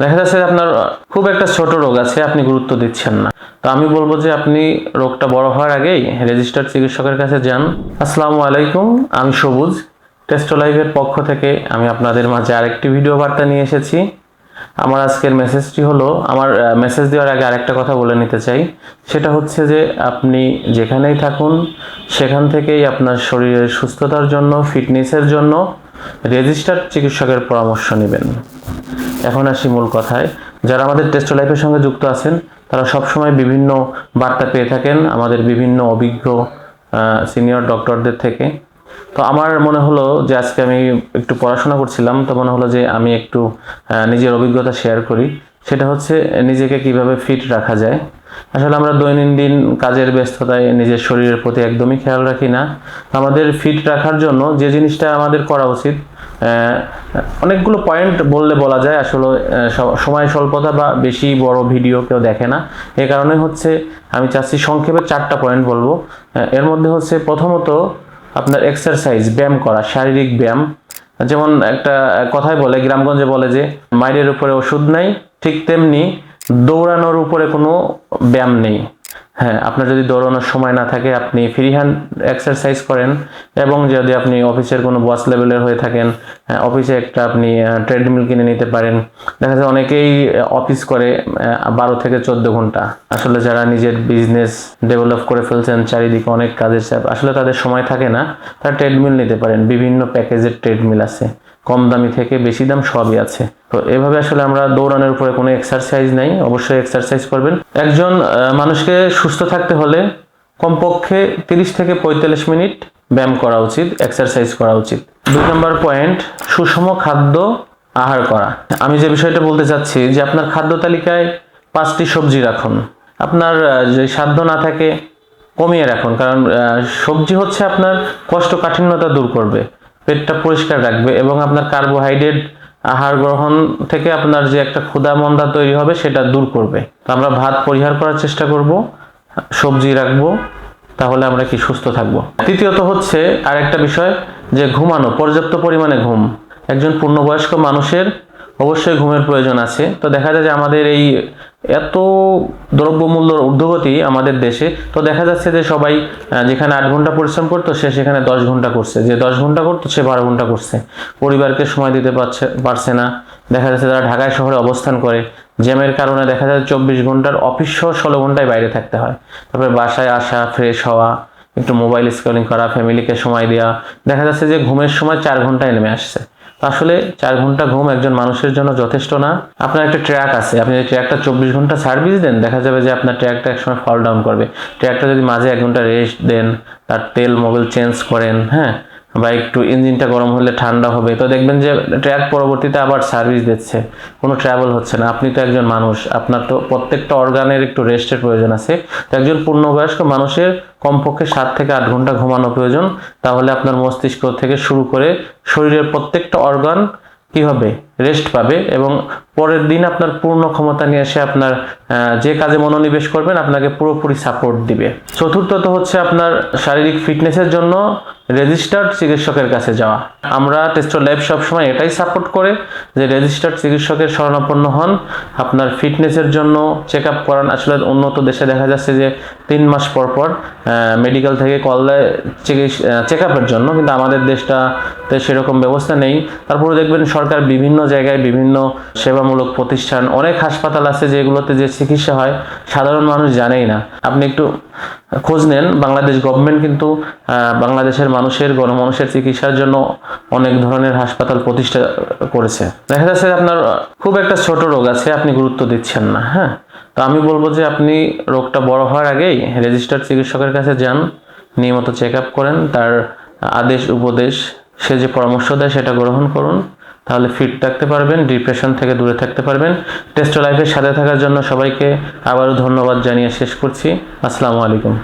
দেখা যাচ্ছে আপনার খুব একটা ছোট রোগ আছে, আপনি গুরুত্ব দিচ্ছেন না। তো আমি বলব যে আপনি রোগটা বড় হওয়ার আগেই রেজিস্টার্ড চিকিৎসকের কাছে যান। আসসালামু আলাইকুম, আমি সবুজ। টেস্টোলাইভের পক্ষ থেকে আমি আপনাদের মাঝে আরেকটি ভিডিও বার্তা নিয়ে এসেছি। আমার আজকের মেসেজটি হলো, আমার মেসেজ দেওয়ার আগে আরেকটা কথা বলে নিতে চাই। সেটা হচ্ছে যে আপনি যেখানেই থাকুন, সেখান থেকেই আপনার শরীরের সুস্থতার জন্য, ফিটনেসের জন্য রেজিস্টার্ড চিকিৎসকের পরামর্শ নেবেন। এখন আসি মূল কথায়। যারা আমাদের টেস্ট লাইফের সঙ্গে যুক্ত আছেন, তারা সবসময় বিভিন্ন বার্তা পেয়ে থাকেন আমাদের বিভিন্ন অভিজ্ঞ সিনিয়র ডক্টরদের থেকে। তো আমার মনে হলো যে আজকে আমি একটু পড়াশোনা করছিলাম, তো মনে হলো যে আমি একটু নিজের অভিজ্ঞতা শেয়ার করি। সেটা হচ্ছে নিজেকে কীভাবে ফিট রাখা যায়। আসলে আমরা দৈনন্দিন কাজের ব্যস্ততায় নিজের শরীরের প্রতি একদমই খেয়াল রাখি না। আমাদের ফিট রাখার জন্য যে জিনিসটা আমাদের করা উচিত অনেকগুলো পয়েন্ট বললে বলা যায়, আসলে সময় স্বল্পতা বা বেশি বড় ভিডিও কেউ দেখে না। এ কারণে হচ্ছে আমি চাচ্ছি সংক্ষেপে চারটা পয়েন্ট বলব। এর মধ্যে হচ্ছে প্রথমত আপনার এক্সারসাইজ ব্যায়াম করা, শারীরিক ব্যায়াম। যেমন একটা কথাই বলে, গ্রামগঞ্জে বলে যে মায়ের উপরে ওষুধ নাই, ঠিক তেমনি দৌড়ানোর উপরে কোনো ব্যায়াম নেই। হ্যাঁ আপনার যদি দৌড়ানোর সময় না থাকে, আপনি ফ্রি হ্যান্ড এক্সারসাইজ করেন এবং যদি আপনি অফিসের কোনো বস লেভেলের হয়ে থাকেন অফিসে একটা আপনি ট্রেডমিল কিনে নিতে পারেন। দেখা যায় অনেকেই অফিস করে বারো থেকে চোদ্দ ঘণ্টা। আসলে যারা নিজের বিজনেস ডেভেলপ করে ফেলছেন, চারিদিকে অনেক কাজের চাপ, আসলে তাদের সময় থাকে না। তারা ট্রেডমিল নিতে পারেন। বিভিন্ন প্যাকেজের ট্রেডমিল আছে। কম দামি থেকে বেশি দাম সবই আছে। তো এভাবে আসলে আমরা দৌড়ানোর উপরে কোনো এক্সারসাইজ নাই, অবশ্যই এক্সারসাইজ করবেন। একজন মানুষকে সুস্থ থাকতে হলে কমপক্ষে তিরিশ থেকে পঁয়তাল্লিশ মিনিট ব্যায়াম করা উচিত এক্সারসাইজ করা উচিত। দুই নম্বর পয়েন্ট সুষম খাদ্য আহার করা। আমি যে বিষয়টা বলতে চাচ্ছি যে আপনার খাদ্য তালিকায় পাঁচটি সবজি রাখুন। আপনার যে সাধ্য না থাকে কমিয়ে রাখুন, কারণ সবজি হচ্ছে আপনার কোষ্ঠকাঠিন্যতা দূর করবে। পেটটা পরিষ্কার রাখবে এবং আপনার কার্বোহাইড্রেট আহার গ্রহণ থেকে আপনার যে একটা ক্ষুধা মন্দা তৈরি হবে সেটা দূর করবে। তো আমরা ভাত পরিহার করার চেষ্টা করব, সবজি রাখব, তাহলে আমরা কি সুস্থ থাকব। তৃতীয়ত হচ্ছে আর একটা বিষয় যে ঘুমানো, পর্যাপ্ত পরিমাণে ঘুম। একজন পূর্ণবয়স্ক মানুষের অবশ্যই ঘুমের প্রয়োজন আছে। তো দেখা যায় যে আমাদের এই এত দ্রব্যমূল্যর ঊর্ধ্বগতি আমাদের দেশে, তো দেখা যাচ্ছে যে সবাই যেখানে আট ঘণ্টা পরিশ্রম করতো, সে সেখানে দশ ঘণ্টা করছে। যে দশ ঘণ্টা করতো, সে বারো ঘণ্টা করছে। পরিবারকে সময় দিতে পারছে পারছে না। দেখা যাচ্ছে তারা ঢাকায় শহরে অবস্থান করে। জ্যামের কারণে দেখা যায় চব্বিশ ঘণ্টার অফিস সহ ষোলো ঘন্টায় বাইরে থাকতে হয়। তারপরে বাসায় আসা ফ্রেশ হওয়া, একটু মোবাইল স্ক্রলিং করা ফ্যামিলিকে সময় দেওয়া দেখা যাচ্ছে যে ঘুমের সময় চার ঘন্টায় নেমে আসছে। আসলে চার ঘণ্টা ঘুম একজন মানুষের জন্য যথেষ্ট না। আপনার একটা ট্র্যাক আছে, আপনি যদি ট্র্যাকটা চব্বিশ ঘণ্টা সার্ভিস দেন, দেখা যাবে যে আপনার ট্র্যাকটা একসময় ফল ডাউন করবে। ট্র্যাকটা যদি মাঝে এক ঘণ্টা রেস্ট দেন, তার তেল মোবাইল চেঞ্জ করেন হ্যাঁ? বা একটু ইঞ্জিনটা গরম হলে ঠান্ডা হবে। তো দেখবেন যে ট্র্যাক পরবর্তীতে আবার সার্ভিস দিচ্ছে। কোনো ট্রাভেল হচ্ছে না। আপনি তো একজন মানুষ। আপনার তো প্রত্যেকটা অর্গানের একটু রেস্টের প্রয়োজন আছে। তো একজন পূর্ণবয়স্ক মানুষের কমপক্ষে সাত থেকে আট ঘণ্টা ঘুমানো প্রয়োজন। তাহলে আপনার মস্তিষ্ক থেকে শুরু করে শরীরের প্রত্যেকটা অর্গান কী হবে? রেস্ট পাবে এবং পরের দিন আপনার পূর্ণ ক্ষমতা নিয়ে এসে আপনার যে কাজে মনোনিবেশ করবেন, আপনাকে পুরোপুরি সাপোর্ট দিবে। চতুর্থত হচ্ছে আপনার শারীরিক ফিটনেসের জন্য রেজিস্টার্ড চিকিৎসকের কাছে যাওয়া। আমরা টেস্টো ল্যাব সবসময় এটাই সাপোর্ট করে যে রেজিস্টার্ড চিকিৎসকের শরণাপন্ন হন। আপনার ফিটনেসের জন্য চেক আপ করান। আসলে উন্নত দেশে দেখা যাচ্ছে যে তিন মাস পর পর মেডিকেল থেকে কল দেয় চেক আপের জন্য। কিন্তু আমাদের দেশটাতে সেরকম ব্যবস্থা নেই। তারপরে দেখবেন সরকার বিভিন্ন জায়গায় বিভিন্ন সেবামূলক প্রতিষ্ঠান, অনেক হাসপাতাল আছে যেগুলোতে যে চিকিৎসা হয়, সাধারণ মানুষ জানেই না। আপনি একটু খোঁজ নেন, বাংলাদেশ গভর্নমেন্ট কিন্তু বাংলাদেশের মানুষের, গণমানুষের চিকিৎসার জন্য অনেক ধরনের হাসপাতাল প্রতিষ্ঠা করেছে। দেখা যাচ্ছে আপনার খুব একটা ছোট রোগ আছে, আপনি গুরুত্ব দিচ্ছেন না হ্যাঁ? তো আমি বলব যে আপনি রোগটা বড় হওয়ার আগেই রেজিস্টার্ড চিকিৎসকের কাছে যান, নিয়মিত চেক আপ করেন, তার আদেশ, উপদেশ, সে যে পরামর্শ দেয় সেটা গ্রহণ করুন। তাহলে ফিট থাকতে পারবেন ডিপ্রেশন থেকে দূরে থাকতে পারবেন। টেস্ট লাইফের সাথে থাকার জন্য সবাইকে আবারও ধন্যবাদ জানিয়ে শেষ করছি। আসসালামু আলাইকুম।